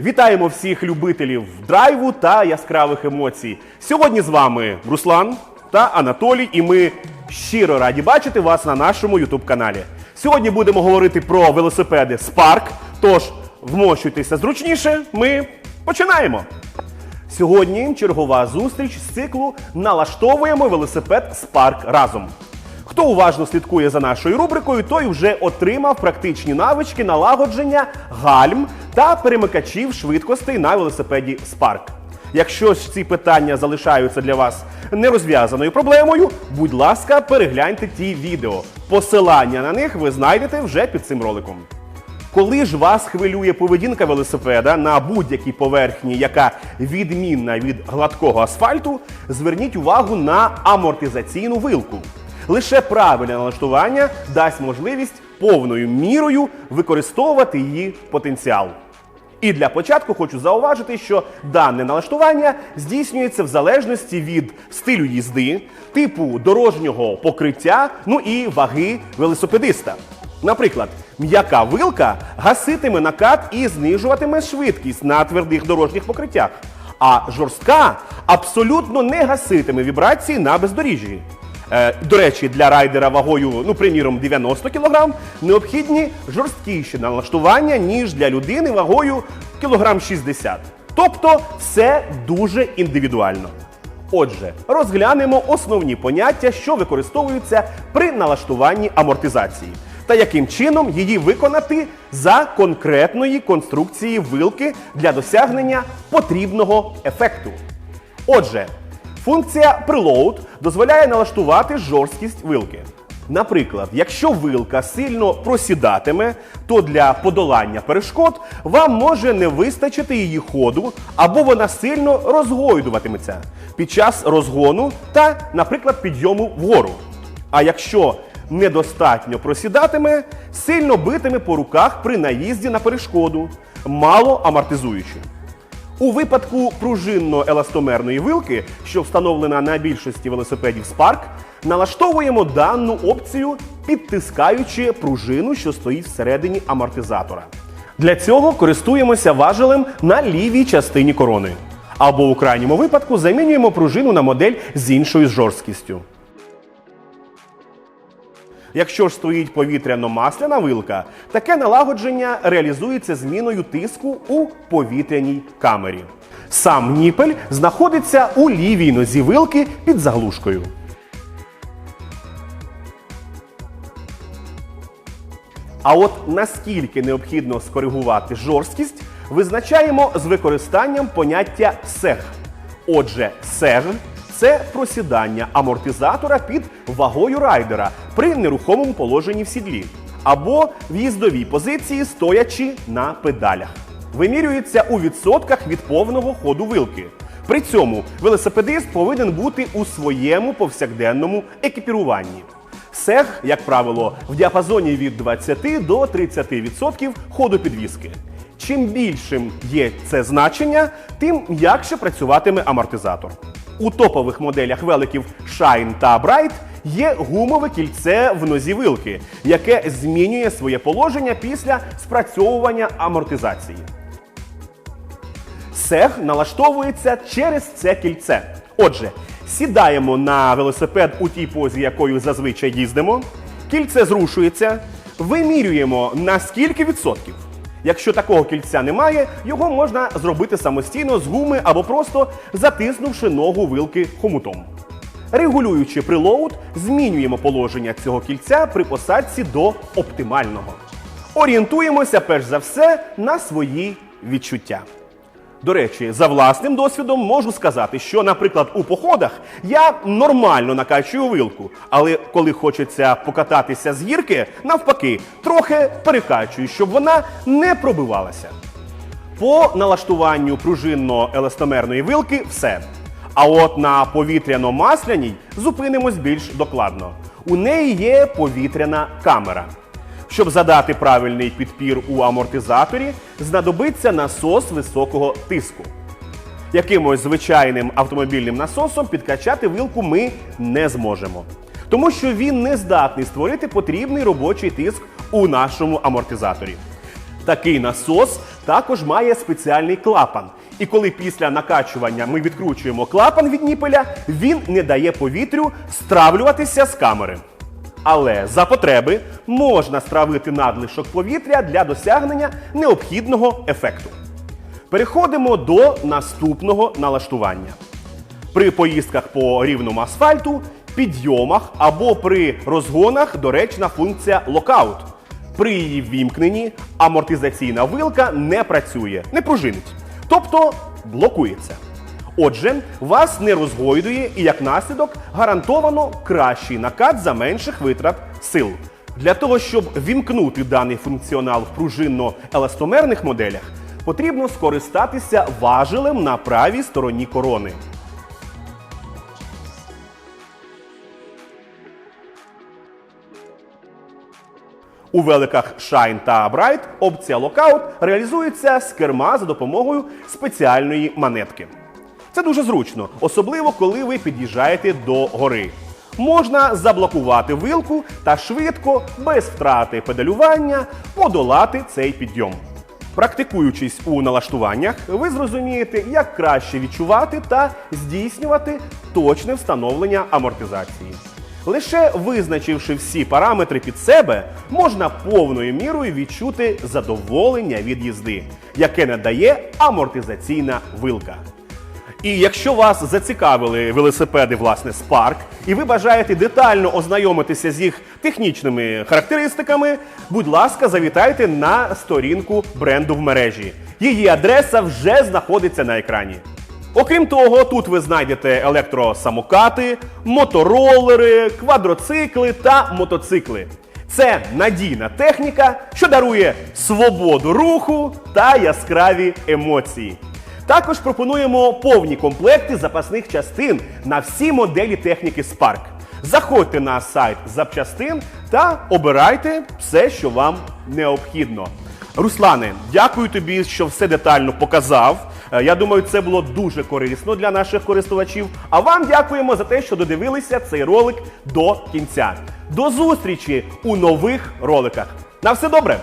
Вітаємо всіх любителів драйву та яскравих емоцій. Сьогодні з вами Руслан та Анатолій, і ми щиро раді бачити вас на нашому youtube каналі. Сьогодні будемо говорити про велосипеди Spark. Тож вмощуйтеся зручніше. Ми починаємо. Сьогодні чергова зустріч з циклу Налаштовуємо велосипед Spark разом. Хто уважно слідкує за нашою рубрикою, той вже отримав практичні навички налагодження гальм та перемикачів швидкостей на велосипеді Spark. Якщо ж ці питання залишаються для вас нерозв'язаною проблемою, будь ласка, перегляньте ті відео. Посилання на них ви знайдете вже під цим роликом. Коли ж вас хвилює поведінка велосипеда на будь-якій поверхні, яка відмінна від гладкого асфальту, зверніть увагу на амортизаційну вилку. Лише правильне налаштування дасть можливість повною мірою використовувати її потенціал. І для початку хочу зауважити, що дане налаштування здійснюється в залежності від стилю їзди, типу дорожнього покриття, ну і ваги велосипедиста. Наприклад, м'яка вилка гаситиме накат і знижуватиме швидкість на твердих дорожніх покриттях, а жорстка абсолютно не гаситиме вібрації на бездоріжжі. Е, до речі, для райдера вагою, ну, приміром, 90 кг, необхідні жорсткіші налаштування, ніж для людини вагою кілограм 60. Тобто все дуже індивідуально. Отже, розглянемо основні поняття, що використовуються при налаштуванні амортизації, та яким чином її виконати за конкретної конструкції вилки для досягнення потрібного ефекту. Отже, функція Preload дозволяє налаштувати жорсткість вилки. Наприклад, якщо вилка сильно просідатиме, то для подолання перешкод вам може не вистачити її ходу, або вона сильно розгойдуватиметься під час розгону та, наприклад, підйому вгору. А якщо недостатньо просідатиме, сильно битиме по руках при наїзді на перешкоду, мало амортизуючи. У випадку пружинно-еластомерної вилки, що встановлена на більшості велосипедів Spark, налаштовуємо дану опцію, підтискаючи пружину, що стоїть всередині амортизатора. Для цього користуємося важелем на лівій частині корони. Або у крайньому випадку замінюємо пружину на модель з іншою жорсткістю. Якщо ж стоїть повітряно-масляна вилка, таке налагодження реалізується зміною тиску у повітряній камері. Сам ніпель знаходиться у лівій нозі вилки під заглушкою. А от наскільки необхідно скоригувати жорсткість, визначаємо з використанням поняття сег. Отже, сег це просідання амортизатора під вагою райдера при нерухомому положенні в сідлі або в їздовій позиції, стоячи на педалях. Вимірюється у відсотках від повного ходу вилки. При цьому велосипедист повинен бути у своєму повсякденному екіпіруванні. Сег, як правило, в діапазоні від 20 до 30% ходу підвіски. Чим більшим є це значення, тим м'якше працюватиме амортизатор. У топових моделях великів Shine та Bright є гумове кільце в нозі вилки, яке змінює своє положення після спрацьовування амортизації. Сег налаштовується через це кільце. Отже, сідаємо на велосипед у тій позі, якою зазвичай їздимо. Кільце зрушується, вимірюємо на скільки відсотків. Якщо такого кільця немає, його можна зробити самостійно з гуми або просто затиснувши ногу вилки хомутом. Регулюючи прилоуд, змінюємо положення цього кільця при посадці до оптимального. Орієнтуємося перш за все на свої відчуття. До речі, за власним досвідом можу сказати, що, наприклад, у походах я нормально накачую вилку, але коли хочеться покататися з гірки, навпаки, трохи перекачую, щоб вона не пробивалася. По налаштуванню пружинно-еластомерної вилки все. А от на повітряно-масляній зупинимось більш докладно. У неї є повітряна камера. Щоб задати правильний підпір у амортизаторі, знадобиться насос високого тиску. Якимось звичайним автомобільним насосом підкачати вилку ми не зможемо. тому що він не здатний створити потрібний робочий тиск у нашому амортизаторі. Такий насос також має спеціальний клапан. І коли після накачування ми відкручуємо клапан від ніпеля, він не дає повітрю стравлюватися з камери. Але за потреби можна стравити надлишок повітря для досягнення необхідного ефекту. Переходимо до наступного налаштування. При поїздках по рівному асфальту, підйомах або при розгонах доречна функція локаут. При її ввімкненні амортизаційна вилка не працює, не пружинить, тобто блокується. Отже, вас не розгойдує і як наслідок гарантовано кращий накат за менших витрат сил. Для того, щоб вімкнути даний функціонал в пружинно-еластомерних моделях, потрібно скористатися важелем на правій стороні корони. У великах Shine та Bright опція Lockout реалізується з керма за допомогою спеціальної манетки. Це дуже зручно, особливо коли ви під'їжджаєте до гори. Можна заблокувати вилку та швидко, без втрати педалювання, подолати цей підйом. Практикуючись у налаштуваннях, ви зрозумієте, як краще відчувати та здійснювати точне встановлення амортизації. Лише визначивши всі параметри під себе, можна повною мірою відчути задоволення від їзди, яке надає амортизаційна вилка. І якщо вас зацікавили велосипеди, власне, Spark, і ви бажаєте детально ознайомитися з їх технічними характеристиками, будь ласка, завітайте на сторінку бренду в мережі. Її адреса вже знаходиться на екрані. Окрім того, тут ви знайдете електросамокати, моторолери, квадроцикли та мотоцикли. Це надійна техніка, що дарує свободу руху та яскраві емоції. Також пропонуємо повні комплекти запасних частин на всі моделі техніки Spark. Заходьте на сайт запчастин та обирайте все, що вам необхідно. Руслане, дякую тобі, що все детально показав. Е, Я думаю, це було дуже корисно для наших користувачів. А вам дякуємо за те, що додивилися цей ролик до кінця. До зустрічі у нових роликах. На все добре!